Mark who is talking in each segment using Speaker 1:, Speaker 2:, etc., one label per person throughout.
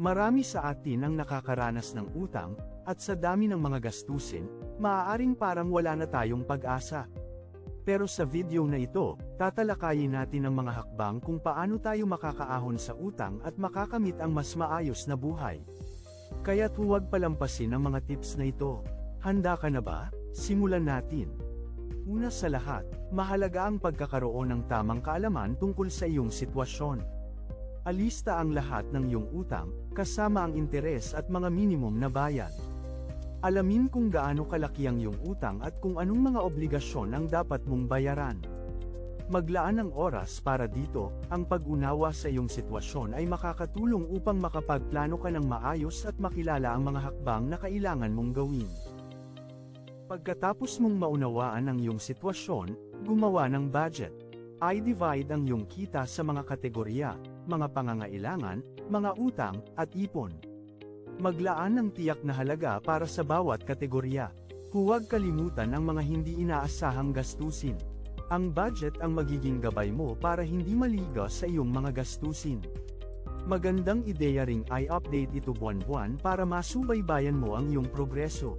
Speaker 1: Marami sa atin ang nakakaranas ng utang, at sa dami ng mga gastusin, maaaring parang wala na tayong pag-asa. Pero sa video na ito, tatalakayin natin ang mga hakbang kung paano tayo makakaahon sa utang at makakamit ang mas maayos na buhay. Kaya't huwag palampasin ang mga tips na ito. Handa ka na ba? Simulan natin. Una sa lahat, mahalaga ang pagkakaroon ng tamang kaalaman tungkol sa iyong sitwasyon. Alista ang lahat ng iyong utang, kasama ang interes at mga minimum na bayad. Alamin kung gaano kalaki ang iyong utang at kung anong mga obligasyon ang dapat mong bayaran. Maglaan ng oras para dito, ang pag-unawa sa iyong sitwasyon ay makakatulong upang makapagplano ka ng maayos at makilala ang mga hakbang na kailangan mong gawin. Pagkatapos mong maunawaan ang iyong sitwasyon, gumawa ng budget. I-divide ang iyong kita sa mga kategorya, mga pangangailangan, mga utang, at ipon. Maglaan ng tiyak na halaga para sa bawat kategorya. Huwag kalimutan ang mga hindi inaasahang gastusin. Ang budget ang magiging gabay mo para hindi maliga sa iyong mga gastusin. Magandang ideya ring i-update ito buwan-buwan para masubaybayan mo ang iyong progreso.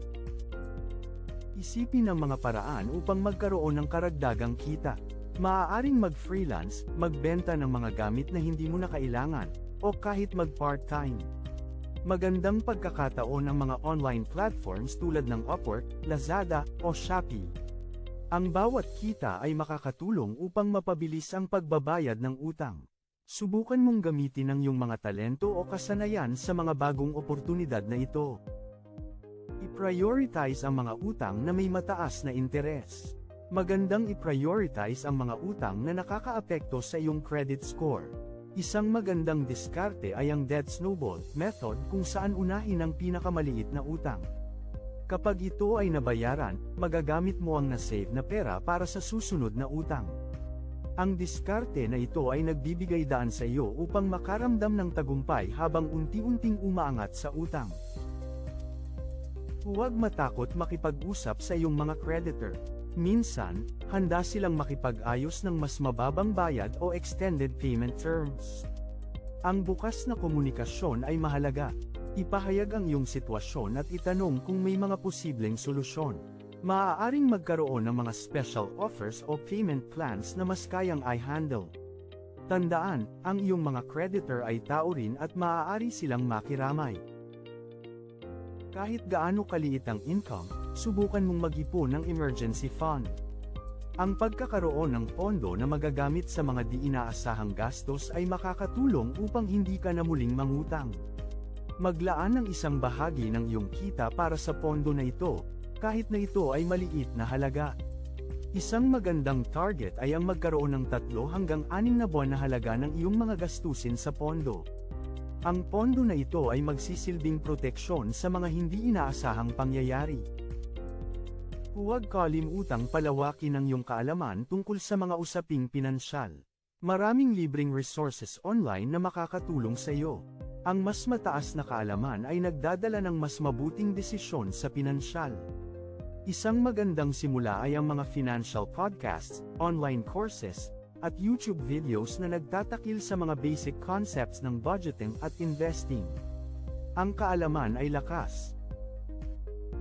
Speaker 1: Isipin ang mga paraan upang magkaroon ng karagdagang kita. Maaaring mag-freelance, magbenta ng mga gamit na hindi mo na kailangan, o kahit mag-part-time. Magandang pagkakataon ang mga online platforms tulad ng Upwork, Lazada, o Shopee. Ang bawat kita ay makakatulong upang mapabilis ang pagbabayad ng utang. Subukan mong gamitin ang iyong mga talento o kasanayan sa mga bagong oportunidad na ito. I-prioritize ang mga utang na may mataas na interes. Magandang i-prioritize ang mga utang na nakakaapekto sa iyong credit score. Isang magandang diskarte ay ang debt snowball method kung saan unahin ang pinakamaliit na utang. Kapag ito ay nabayaran, magagamit mo ang nasave na pera para sa susunod na utang. Ang diskarte na ito ay nagbibigay daan sa iyo upang makaramdam ng tagumpay habang unti-unting umaangat sa utang. Huwag matakot makipag-usap sa iyong mga creditor. Minsan, handa silang makipag-ayos ng mas mababang bayad o extended payment terms. Ang bukas na komunikasyon ay mahalaga. Ipahayag ang iyong sitwasyon at itanong kung may mga posibleng solusyon. Maaaring magkaroon ng mga special offers o payment plans na mas kayang i-handle. Tandaan, ang iyong mga creditor ay tao rin at maaari silang makiramay. Kahit gaano kaliit ang income, subukan mong mag-ipon ng emergency fund. Ang pagkakaroon ng pondo na magagamit sa mga di inaasahang gastos ay makakatulong upang hindi ka na muling mangutang. Maglaan ng isang bahagi ng iyong kita para sa pondo na ito, kahit na ito ay maliit na halaga. Isang magandang target ay ang magkaroon ng tatlo hanggang anim na buwan na halaga ng iyong mga gastusin sa pondo. Ang pondo na ito ay magsisilbing proteksyon sa mga hindi inaasahang pangyayari. Huwag kalimutang palawakin ang iyong kaalaman tungkol sa mga usaping pinansyal. Maraming libreng resources online na makakatulong sa iyo. Ang mas mataas na kaalaman ay nagdadala ng mas mabuting desisyon sa pinansyal. Isang magandang simula ay ang mga financial podcasts, online courses, at YouTube videos na nagtatakil sa mga basic concepts ng budgeting at investing. Ang kaalaman ay lakas.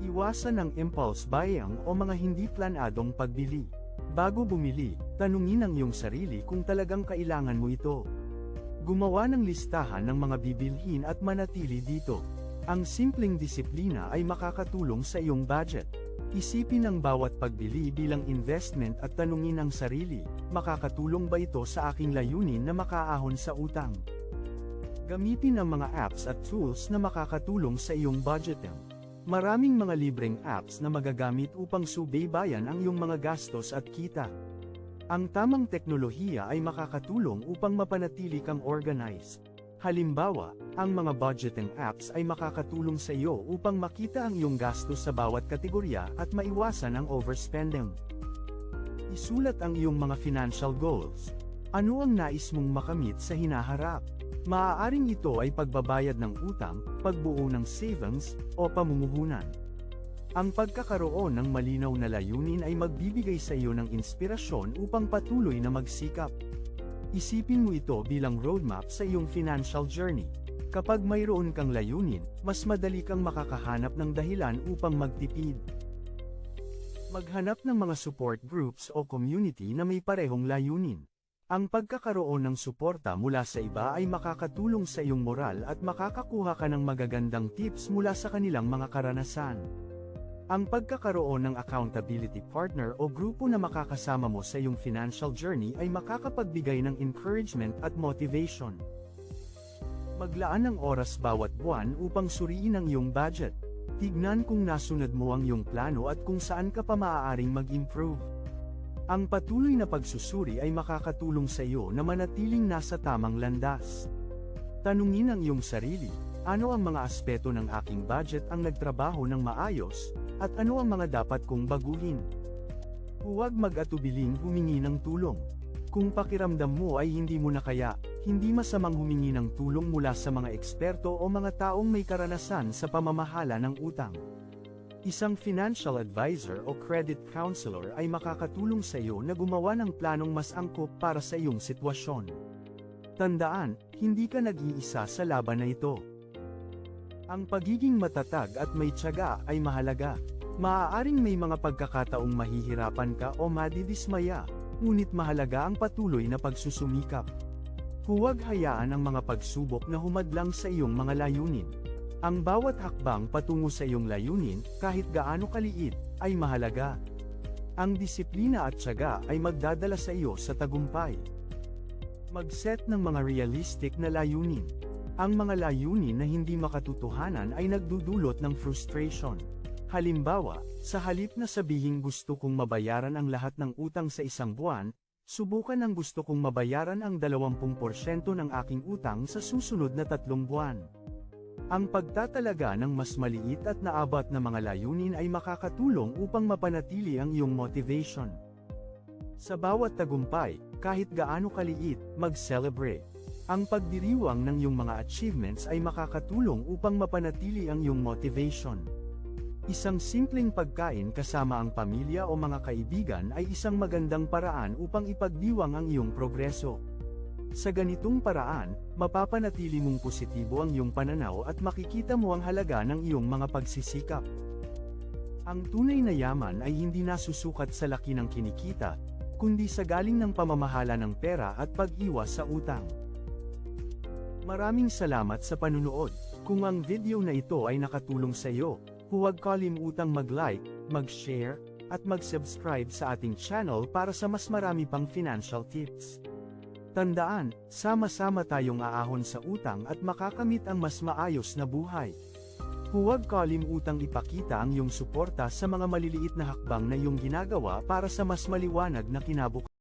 Speaker 1: Iwasan ang impulse buying o mga hindi planadong pagbili. Bago bumili, tanungin ang iyong sarili kung talagang kailangan mo ito. Gumawa ng listahan ng mga bibilhin at manatili dito. Ang simpleng disiplina ay makakatulong sa iyong budget. Isipin ang bawat pagbili bilang investment at tanungin ang sarili, makakatulong ba ito sa aking layunin na makaahon sa utang? Gamitin ang mga apps at tools na makakatulong sa iyong budgeting. Maraming mga libreng apps na magagamit upang subaybayan ang iyong mga gastos at kita. Ang tamang teknolohiya ay makakatulong upang mapanatili kang organized. Halimbawa, ang mga budgeting apps ay makakatulong sa iyo upang makita ang iyong gastos sa bawat kategorya at maiwasan ang overspending. Isulat ang iyong mga financial goals. Ano ang nais mong makamit sa hinaharap? Maaaring ito ay pagbabayad ng utang, pagbuo ng savings, o pamumuhunan. Ang pagkakaroon ng malinaw na layunin ay magbibigay sa iyo ng inspirasyon upang patuloy na magsikap. Isipin mo ito bilang roadmap sa iyong financial journey. Kapag mayroon kang layunin, mas madali kang makakahanap ng dahilan upang magtipid. Maghanap ng mga support groups o community na may parehong layunin. Ang pagkakaroon ng suporta mula sa iba ay makakatulong sa iyong moral at makakakuha ka ng magagandang tips mula sa kanilang mga karanasan. Ang pagkakaroon ng accountability partner o grupo na makakasama mo sa iyong financial journey ay makakapagbigay ng encouragement at motivation. Maglaan ng oras bawat buwan upang suriin ang iyong budget. Tignan kung nasunod mo ang iyong plano at kung saan ka pa maaaring mag-improve. Ang patuloy na pagsusuri ay makakatulong sa iyo na manatiling nasa tamang landas. Tanungin ang iyong sarili, ano ang mga aspeto ng aking budget ang nagtrabaho ng maayos, at ano ang mga dapat kong baguhin? Huwag mag-atubiling humingi ng tulong. Kung pakiramdam mo ay hindi mo na kaya, hindi masamang humingi ng tulong mula sa mga eksperto o mga taong may karanasan sa pamamahala ng utang. Isang financial advisor o credit counselor ay makakatulong sa iyo na gumawa ng planong mas angkop para sa iyong sitwasyon. Tandaan, hindi ka nag-iisa sa laban na ito. Ang pagiging matatag at may tiyaga ay mahalaga. Maaaring may mga pagkakataong mahihirapan ka o madidismaya, ngunit mahalaga ang patuloy na pagsusumikap. Huwag hayaan ang mga pagsubok na humadlang sa iyong mga layunin. Ang bawat hakbang patungo sa iyong layunin, kahit gaano kaliit, ay mahalaga. Ang disiplina at tiyaga ay magdadala sa iyo sa tagumpay. Mag-set ng mga realistic na layunin. Ang mga layunin na hindi makatutuhanan ay nagdudulot ng frustration. Halimbawa, sa halip na sabihing gusto kong mabayaran ang lahat ng utang sa isang buwan, subukan ang gusto kong mabayaran ang 20% ng aking utang sa susunod na tatlong buwan. Ang pagtatalaga ng mas maliit at naabot na mga layunin ay makakatulong upang mapanatili ang iyong motivation. Sa bawat tagumpay, kahit gaano kaliit, mag-celebrate. Ang pagdiriwang ng iyong mga achievements ay makakatulong upang mapanatili ang iyong motivation. Isang simpleng pagkain kasama ang pamilya o mga kaibigan ay isang magandang paraan upang ipagdiwang ang iyong progreso. Sa ganitong paraan, mapapanatili mong positibo ang iyong pananaw at makikita mo ang halaga ng iyong mga pagsisikap. Ang tunay na yaman ay hindi nasusukat sa laki ng kinikita, kundi sa galing ng pamamahala ng pera at pag-iwas sa utang. Maraming salamat sa panunood. Kung ang video na ito ay nakatulong sa iyo, huwag kalimutang mag-like, mag-share, at mag-subscribe sa ating channel para sa mas marami pang financial tips. Tandaan, sama-sama tayong aahon sa utang at makakamit ang mas maayos na buhay. Huwag kalimutang ipakita ang iyong suporta sa mga maliliit na hakbang na iyong ginagawa para sa mas maliwanag na kinabukasan.